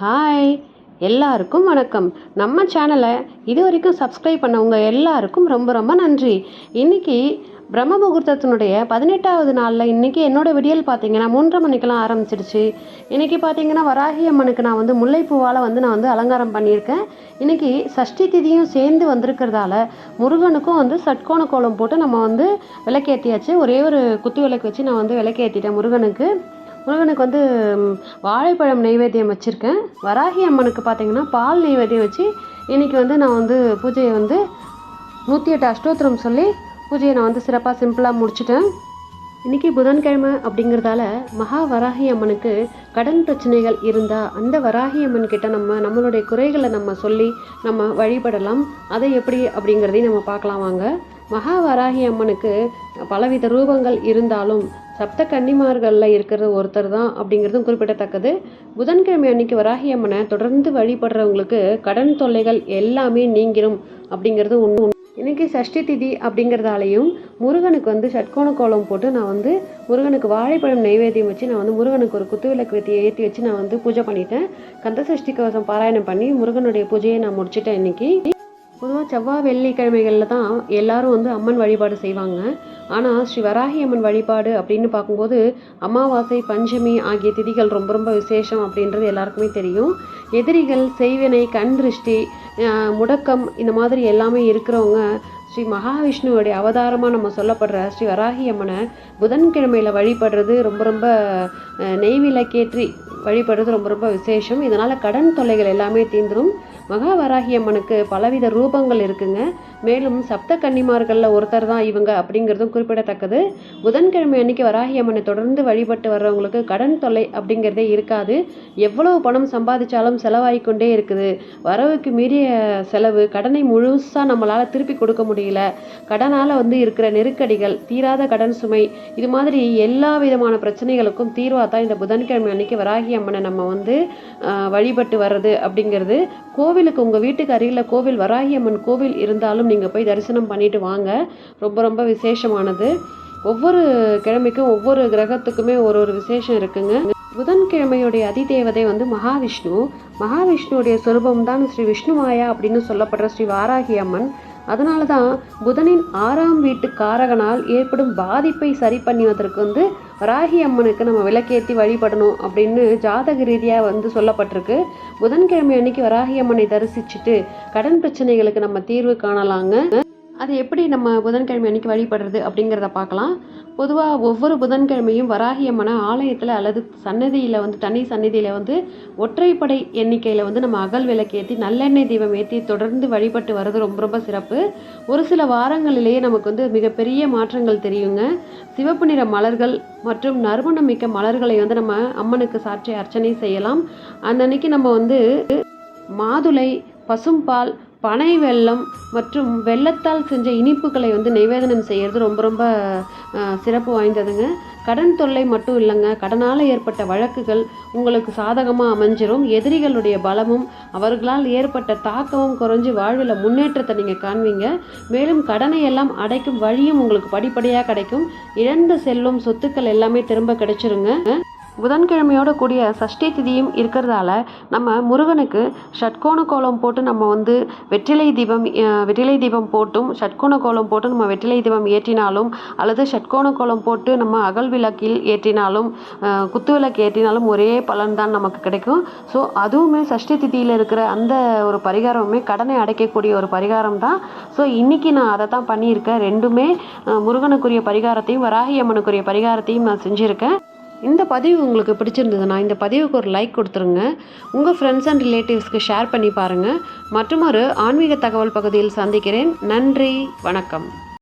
Hi எல்லாருக்கும் வணக்கம். நம்ம சேனலை இது வரைக்கும் சப்ஸ்கிரைப் பண்ணவங்க எல்லாருக்கும் ரொம்ப ரொம்ப நன்றி. இன்னைக்கு பிரம்ம முகூர்த்தத்தினுடைய பதினெட்டாவது நாளில் இன்றைக்கி என்னோட விடியல் பார்த்தீங்கன்னா மூன்றரை மணிக்கெல்லாம் ஆரம்பிச்சிடுச்சு. இன்றைக்கி பார்த்தீங்கன்னா வராகி அம்மனுக்கு நான் வந்து முல்லைப்பூவால் வந்து நான் வந்து அலங்காரம் பண்ணியிருக்கேன். இன்றைக்கி சஷ்டி திதியும் சேர்ந்து வந்திருக்கிறதால முருகனுக்கும் வந்து சட்கோண கோலம் போட்டு நம்ம வந்து விளக்கேற்றியாச்சு ஒரே ஒரு குத்து விளக்கு வச்சு நான் வந்து விளக்கேற்றிட்டேன் முருகனுக்கு. முருகனுக்கு வந்து வாழைப்பழம் நெய்வேத்தியம் வச்சுருக்கேன். வராகி அம்மனுக்கு பார்த்தீங்கன்னா பால் நைவேத்தியம் வச்சு இன்றைக்கி வந்து நான் வந்து பூஜையை வந்து நூற்றி எட்டு அஷ்டோத்திரம் சொல்லி பூஜையை நான் வந்து சிறப்பாக சிம்பிளாக முடிச்சிட்டேன். இன்றைக்கி புதன்கிழமை அப்படிங்கிறதால மகா வராகி அம்மனுக்கு கடன் பிரச்சனைகள் இருந்தால் அந்த வராகி அம்மன் கிட்ட நம்ம நம்மளுடைய குறைகளை நம்ம சொல்லி நம்ம வழிபடலாம். அதை எப்படி அப்படிங்கிறதையும் நம்ம பார்க்கலாம் வாங்க. மகா வராகி அம்மனுக்கு பலவித ரூபங்கள் இருந்தாலும் சப்த கன்னிமார்களில் இருக்கிற ஒருத்தர் தான் அப்படிங்கிறதும் குறிப்பிடத்தக்கது. புதன்கிழமை அன்னைக்கு வராகி அம்மனை தொடர்ந்து வழிபடுறவங்களுக்கு கடன் தொல்லைகள் எல்லாமே நீங்கிரும் அப்படிங்கிறது ஒன்று இன்னைக்கு சஷ்டி திதி அப்படிங்கிறதாலையும் முருகனுக்கு வந்து சட்கோண கோலம் போட்டு நான் வந்து முருகனுக்கு வாழைப்பழம் நைவேத்தியம் வச்சு நான் வந்து முருகனுக்கு ஒரு குத்து விளக்கு வெத்தி ஏற்றி வச்சு நான் வந்து பூஜை பண்ணிட்டேன். கந்த சஷ்டி கவசம் பாராயணம் பண்ணி முருகனுடைய பூஜையை நான் முடிச்சிட்டேன் இன்னைக்கு. பொதுவாக செவ்வாய் வெள்ளிக்கிழமைகளில் தான் எல்லாரும் வந்து அம்மன் வழிபாடு செய்வாங்க. ஆனால் ஸ்ரீ வராகி அம்மன் வழிபாடு அப்படின்னு பார்க்கும்போது அமாவாசை பஞ்சமி ஆகிய திதிகள் ரொம்ப ரொம்ப விசேஷம் அப்படின்றது எல்லாருக்குமே தெரியும். எதிரிகள் செய்வினை கண் திருஷ்டி முடக்கம் இந்த மாதிரி எல்லாமே இருக்கிறவங்க ஸ்ரீ மகாவிஷ்ணுவோடைய அவதாரமாக நம்ம சொல்லப்படுற ஸ்ரீ வராகி அம்மனை புதன்கிழமையில் வழிபடுறது ரொம்ப ரொம்ப நெய்விலக்கேற்றி வழிபடுறது ரொம்ப ரொம்ப விசேஷம். இதனால் கடன் தொல்லைகள் எல்லாமே தீந்துடும் மகா அம்மனுக்கு பலவித ரூபங்கள் இருக்குங்க. மேலும் சப்த கன்னிமார்களில் ஒருத்தர் தான் இவங்க அப்படிங்கிறதும் குறிப்பிடத்தக்கது. புதன்கிழமை அன்னைக்கு வராகி அம்மனை தொடர்ந்து வழிபட்டு வர்றவங்களுக்கு கடன் தொல்லை அப்படிங்கிறதே இருக்காது. எவ்வளவு பணம் சம்பாதிச்சாலும் செலவாகி கொண்டே இருக்குது. வரவுக்கு மீறிய செலவு கடனை முழுசாக நம்மளால் திருப்பி கொடுக்க முடியல. கடனால் வந்து இருக்கிற நெருக்கடிகள் தீராத கடன் சுமை இது மாதிரி எல்லா விதமான பிரச்சனைகளுக்கும் தீர்வாக தான் இந்த புதன்கிழமை அன்னைக்கு வராகி அம்மனை நம்ம வந்து வழிபட்டு வர்றது அப்படிங்கிறது. கோவிலுக்கு உங்கள் வீட்டுக்கு அருகில் கோவில் வராகி அம்மன் கோவில் இருந்தாலும் நீங்கள் போய் தரிசனம் பண்ணிட்டு வாங்க. ரொம்ப ரொம்ப விசேஷமானது. ஒவ்வொரு கிழமைக்கும் ஒவ்வொரு கிரகத்துக்குமே ஒரு ஒரு விசேஷம் இருக்குங்க. புதன்கிழமையுடைய அதிதேவதை வந்து மகாவிஷ்ணு. மகாவிஷ்ணுவுடைய சொரூபம் தான் ஸ்ரீ விஷ்ணுமாயா அப்படின்னு சொல்லப்படுற ஸ்ரீ வாராகி அம்மன். அதனால தான் புதனின் ஆறாம் வீட்டு காரகனால் ஏற்படும் பாதிப்பை சரி பண்ணுவதற்கு வந்து வராகி அம்மனுக்கு நம்ம விளக்கேற்றி வழிபடணும் அப்படின்னு ஜாதக ரீதியாக வந்து சொல்லப்பட்டிருக்கு. புதன்கிழமை அன்னைக்கு வராகி அம்மனை தரிசிச்சுட்டு கடன் பிரச்சனைகளுக்கு நம்ம தீர்வு காணலாங்க. அது எப்படி நம்ம புதன்கிழமை அன்றைக்கி வழிபடுறது அப்படிங்கிறத பார்க்கலாம். பொதுவாக ஒவ்வொரு புதன்கிழமையும் வராகி அம்மனை ஆலயத்தில் அல்லது சன்னதியில் வந்து தனி சன்னதியில் வந்து ஒற்றைப்படை எண்ணிக்கையில் வந்து நம்ம அகல் விளக்கேற்றி நல்லெண்ணெய் தீபம் ஏற்றி தொடர்ந்து வழிபட்டு வர்றது ரொம்ப ரொம்ப சிறப்பு. ஒரு சில வாரங்களிலேயே நமக்கு வந்து மிகப்பெரிய மாற்றங்கள் தெரியுங்க. சிவப்பு நிற மலர்கள் மற்றும் நறுமணம் மிக்க மலர்களை வந்து நம்ம அம்மனுக்கு சாற்றி அர்ச்சனை செய்யலாம். அந்த அன்னைக்கு நம்ம வந்து மாதுளை பசும்பால் பனை வெல்லம் மற்றும் வெல்லத்தால் செஞ்ச இனிப்புகளை வந்து நிவேதனம் செய்கிறது ரொம்ப ரொம்ப சிறப்பு வாய்ந்ததுங்க. கடன் தொல்லை மட்டும் இல்லைங்க. கடனால் ஏற்பட்ட வழக்குகள் உங்களுக்கு சாதகமாக அமைஞ்சிரும். எதிரிகளுடைய பலமும் அவர்களால் ஏற்பட்ட தாக்கமும் குறைஞ்சு வாழ்வில் முன்னேற்றத்தை நீங்கள் காண்பீங்க. மேலும் கடனை எல்லாம் அடைக்கும் வழியும் உங்களுக்கு படிப்படியாக கிடைக்கும். இழந்த செல்லும் சொத்துக்கள் எல்லாமே திரும்ப கிடைச்சிருங்க. புதன்கிழமையோட கூடிய சஷ்டி திதியும் இருக்கிறதால நம்ம முருகனுக்கு ஷட்கோண கோலம் போட்டு நம்ம வந்து வெற்றிலை தீபம் வெற்றிலை தீபம் போட்டும் ஷட்கோண கோலம் போட்டு நம்ம வெற்றிலை தீபம் ஏற்றினாலும் அல்லது ஷட்கோண கோலம் போட்டு நம்ம அகல் விளக்கில் ஏற்றினாலும் குத்து விளக்கு ஏற்றினாலும் ஒரே பலன் தான் நமக்கு கிடைக்கும். ஸோ அதுவுமே சஷ்டி திதியில் இருக்கிற அந்த ஒரு பரிகாரமுமே கடனை அடைக்கக்கூடிய ஒரு பரிகாரம் தான். ஸோ இன்றைக்கி நான் அதை தான் பண்ணியிருக்கேன். ரெண்டுமே முருகனுக்குரிய பரிகாரத்தையும் வராகி அம்மனுக்குரிய பரிகாரத்தையும் நான் செஞ்சுருக்கேன். இந்த பதிவு உங்களுக்கு பிடிச்சிருந்ததுன்னா இந்த பதிவுக்கு ஒரு லைக் கொடுத்துருங்க. உங்கள் ஃப்ரெண்ட்ஸ் அண்ட் ரிலேட்டிவ்ஸ்க்கு ஷேர் பண்ணி பாருங்கள் மற்றொரு ஆன்மீக தகவல் பகுதியில் சந்திக்கிறேன். நன்றி வணக்கம்.